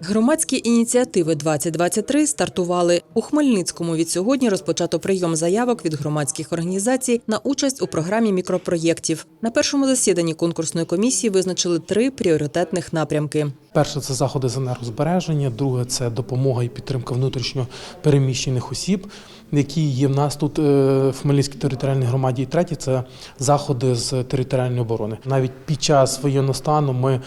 Громадські ініціативи 2023 стартували у Хмельницькому. Від сьогодні розпочато прийом заявок від громадських організацій на участь у програмі мікропроєктів. На першому засіданні конкурсної комісії визначили три пріоритетних напрямки. Перше це заходи з енергозбереження, друге це допомога і підтримка внутрішньо переміщених осіб, які є в нас тут е, в Хмельницькій територіальній громаді. І третє це заходи з територіальної оборони. Навіть під час воєнного стану ми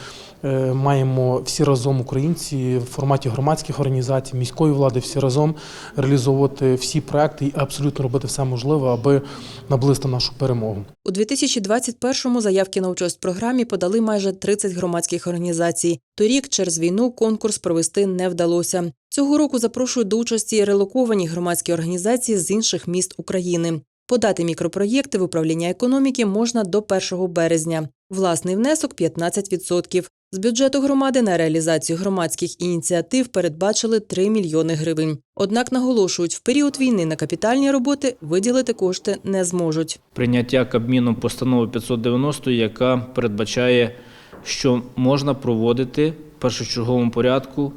е, маємо всі разом українці в форматі громадських організацій, міської влади, всі разом реалізовувати всі проекти і абсолютно робити все можливе, аби наблизити нашу перемогу. У 2021-му заявки на участь в програмі подали майже 30 громадських організацій. Торік через війну конкурс провести не вдалося. Цього року запрошують до участі релоковані громадські організації з інших міст України. Подати мікропроєкти в управління економіки можна до 1 березня. Власний внесок 15%. З бюджету громади на реалізацію громадських ініціатив передбачили 3 мільйони гривень. Однак наголошують, в період війни на капітальні роботи виділити кошти не зможуть. прийняття Кабміном постанови 590, яка передбачає, що можна проводити в першочерговому порядку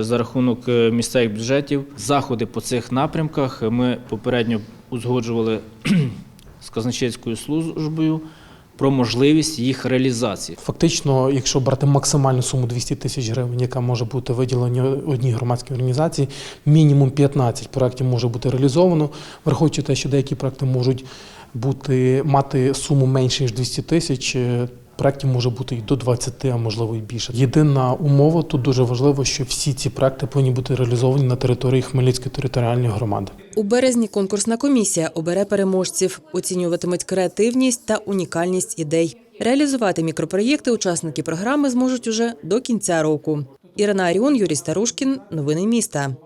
за рахунок е, місцевих бюджетів заходи по цих напрямках. Ми попередньо узгоджували з казначейською службою про можливість їх реалізації. Фактично, якщо брати максимальну суму 200 тисяч гривень, яка може бути виділена одній громадській організації, мінімум 15 проєктів може бути реалізовано, враховуючи те, що деякі проекти можуть бути мати суму менше ніж 200 тисяч. Проєктів може бути і до 20, а можливо і більше. Єдина умова тут дуже важливо, що всі ці проекти повинні бути реалізовані на території Хмельницької територіальної громади. У березні конкурсна комісія обере переможців, оцінюватимуть креативність та унікальність ідей. Реалізувати мікропроєкти учасники програми зможуть уже до кінця року. Ірина Аріон, Юрій Старушкін. Новини міста.